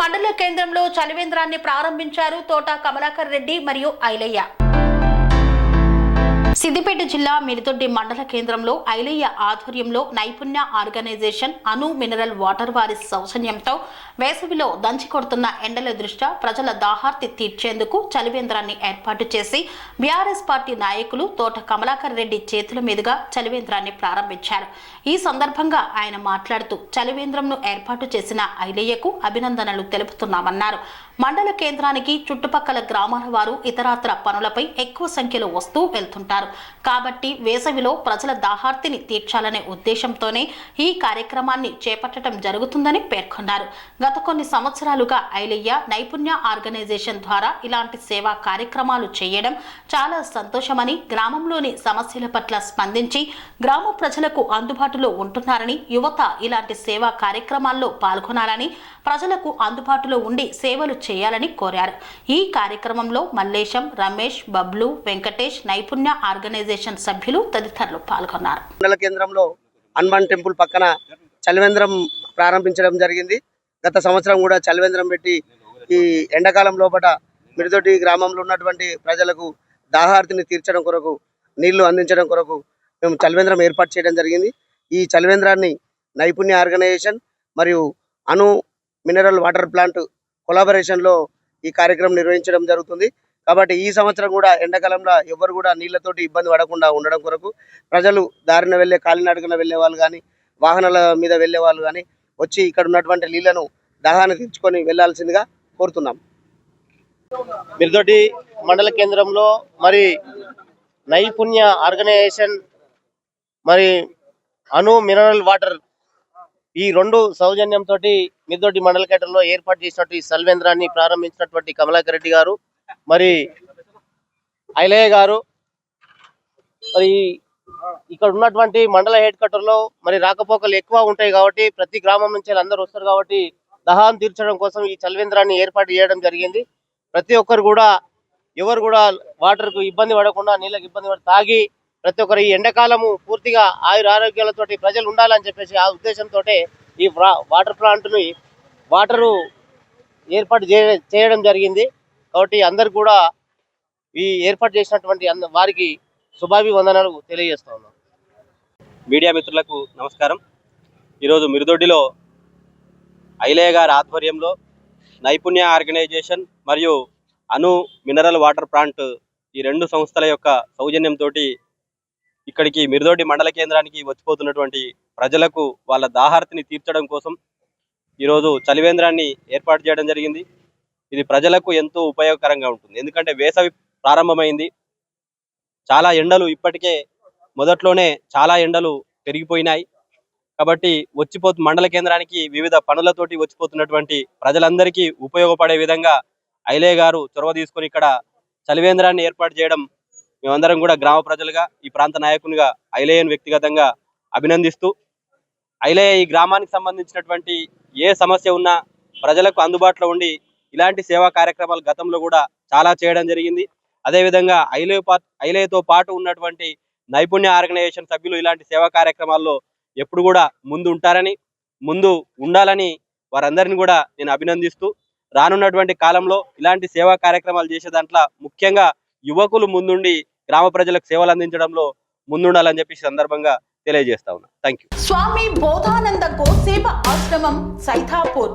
మండల కేంద్రంలో చలివేంద్రాన్ని ప్రారంభించారు తోట కమలాకర్ రెడ్డి మరియు ఐలయ్య. సిద్దిపేట జిల్లా మిరుదొడ్డి మండల కేంద్రంలో ఐలయ్య ఆధ్వర్యంలో నైపుణ్య ఆర్గనైజేషన్ అను మినరల్ వాటర్ వారి సౌజన్యంతో వేసవిలో దంచి కొడుతున్న ఎండల దృష్ట్యా ప్రజల దాహార్తి తీర్చేందుకు చలివేంద్రాన్ని ఏర్పాటు చేసి బీఆర్ఎస్ పార్టీ నాయకులు తోట కమలాకర్ రెడ్డి చేతుల మీదుగా చలివేంద్రాన్ని ప్రారంభించారు. ఈ సందర్భంగా ఆయన మాట్లాడుతూ చలివేంద్రంను ఏర్పాటు చేసిన ఐలయ్యకు అభినందనలు తెలుపుతున్నామన్నారు. మండల కేంద్రానికి చుట్టుపక్కల గ్రామాల వారు ఇతరాత్ర పనులపై ఎక్కువ సంఖ్యలో వస్తూ వెళ్తుంటారు. కాబట్టి వేసవిలో ప్రజల దాహార్తిని తీర్చాలనే ఉద్దేశంతోనే ఈ కార్యక్రమాన్ని చేపట్టడం జరుగుతుందని పేర్కొన్నారు. గత కొన్ని సంవత్సరాలుగా ఐలయ్య నైపుణ్య ఆర్గనైజేషన్ ద్వారా ఇలాంటి సేవా కార్యక్రమాలు చేయడం చాలా సంతోషమని గ్రామంలోని సమస్యల పట్ల స్పందించి గ్రామ ప్రజలకు అందుబాటులో ఉంటున్నారని యువత ఇలాంటి సేవా కార్యక్రమాల్లో పాల్గొనాలని ప్రజలకు అందుబాటులో ఉండి సేవలు చేయాలని కోరారు. ఈ కార్యక్రమంలో మల్లేశం రమేష్ బబ్లు వెంకటేష్ నైపుణ్య ఆర్గనైజేషన్ సభ్యులు తదితరులు పాల్గొన్నారు. మండల కేంద్రంలో హనుమాన్ టెంపుల్ పక్కన చలివేంద్రం ప్రారంభించడం జరిగింది. గత సంవత్సరం కూడా చలివేంద్రం పెట్టి ఈ ఎండాకాలం లోపల మిడిదొడ్డి గ్రామంలో ఉన్నటువంటి ప్రజలకు దాహార్తిని తీర్చడం కొరకు నీళ్ళు అందించడం కొరకు మేము చలివేంద్రం ఏర్పాటు చేయడం జరిగింది. ఈ చలివేంద్రాన్ని నైపుణ్య ఆర్గనైజేషన్ మరియు అను మినరల్ వాటర్ ప్లాంట్ కొలాబరేషన్లో ఈ కార్యక్రమం నిర్వహించడం జరుగుతుంది. కాబట్టి ఈ సంవత్సరం కూడా ఎండాకాలంలో ఎవరు కూడా నీళ్ళతోటి ఇబ్బంది పడకుండా ఉండడం కొరకు ప్రజలు దారిన వెళ్ళే కాలినడకన వెళ్ళే వాళ్ళు కానీ వాహనాల మీద వెళ్ళే వాళ్ళు కానీ వచ్చి ఇక్కడ ఉన్నటువంటి నీళ్ళను దాహాన్ని తెచ్చుకొని వెళ్ళాల్సిందిగా కోరుతున్నాం. మిర్దొడ్డి మండల కేంద్రంలో మరి నైపుణ్య ఆర్గనైజేషన్ మరి అను మినరల్ వాటర్ ఈ రెండు సౌజన్యంతో మిర్దొడ్డి మండల కేంద్రంలో ఏర్పాటు చేసినటువంటి సల్వేంద్రాన్ని ప్రారంభించినటువంటి కమలాకర్ రెడ్డి గారు. మరి ఐలయ్య గారు మరి ఇక్కడ ఉన్నటువంటి మండల హెడ్ క్వార్టర్లో మరి రాకపోకలు ఎక్కువ ఉంటాయి కాబట్టి ప్రతి గ్రామం నుంచి అందరూ వస్తారు కాబట్టి దహాం తీర్చడం కోసం ఈ చల్వేంద్రాన్ని ఏర్పాటు చేయడం జరిగింది. ప్రతి ఒక్కరు కూడా ఎవరు కూడా వాటర్కు ఇబ్బంది పడకుండా నీళ్ళకి ఇబ్బంది పడి తాగి ప్రతి ఒక్కరు ఈ ఎండాకాలము పూర్తిగా ఆయుర ఆరోగ్యాలతోటి ప్రజలు ఉండాలని చెప్పేసి ఆ ఉద్దేశంతో ఈ వాటర్ ప్లాంట్ని వాటరు ఏర్పాటు చేయ- చేయడం జరిగింది. కాబట్టి అందరు కూడా ఈ ఏర్పాటు చేసినటువంటి వారికి శుభాభివందనాలు తెలియజేస్తా ఉన్నాం. మీడియా మిత్రులకు నమస్కారం. ఈరోజు మిరుదొడ్డిలో ఐలయ్య గారి ఆధ్వర్యంలో నైపుణ్య ఆర్గనైజేషన్ మరియు అను మినరల్ వాటర్ ప్లాంట్ ఈ రెండు సంస్థల యొక్క సౌజన్యంతో ఇక్కడికి మిరుదొడ్డి మండల కేంద్రానికి వచ్చిపోతున్నటువంటి ప్రజలకు వాళ్ళ దాహార్తిని తీర్చడం కోసం ఈరోజు చలివేంద్రాన్ని ఏర్పాటు చేయడం జరిగింది. ఇది ప్రజలకు ఎంతో ఉపయోగకరంగా ఉంటుంది. ఎందుకంటే వేసవి ప్రారంభమైంది. చాలా ఎండలు ఇప్పటికే మొదట్లోనే చాలా ఎండలు పెరిగిపోయినాయి. కాబట్టి వచ్చిపో మండల కేంద్రానికి వివిధ పనులతోటి వచ్చిపోతున్నటువంటి ప్రజలందరికీ ఉపయోగపడే విధంగా ఐలే గారు చొరవ తీసుకొని ఇక్కడ చలివేంద్రాన్ని ఏర్పాటు చేయడం మేమందరం కూడా గ్రామ ప్రజలుగా ఈ ప్రాంత నాయకునిగా ఐలేయను వ్యక్తిగతంగా అభినందిస్తూ ఐలేయ ఈ గ్రామానికి సంబంధించినటువంటి ఏ సమస్య ఉన్నా ప్రజలకు అందుబాటులో ఉండి ఇలాంటి సేవా కార్యక్రమాలు గతంలో కూడా చాలా చేయడం జరిగింది. అదేవిధంగా ఐలే పా ఐలేతో పాటు ఉన్నటువంటి నైపుణ్య ఆర్గనైజేషన్ సభ్యులు ఇలాంటి సేవా కార్యక్రమాల్లో ఎప్పుడు కూడా ముందు ఉంటారని ముందు ఉండాలని వారందరిని కూడా నేను అభినందిస్తూ రానున్నటువంటి కాలంలో ఇలాంటి సేవా కార్యక్రమాలు చేసే దాంట్లో ముఖ్యంగా యువకులు ముందుండి గ్రామ ప్రజలకు సేవలు అందించడంలో ముందుండాలని చెప్పి సందర్భంగా తెలియజేస్తా ఉన్నా. థ్యాంక్ యూ స్వామి బోధానంద గోసేవ ఆశ్రమం సైథాపూర్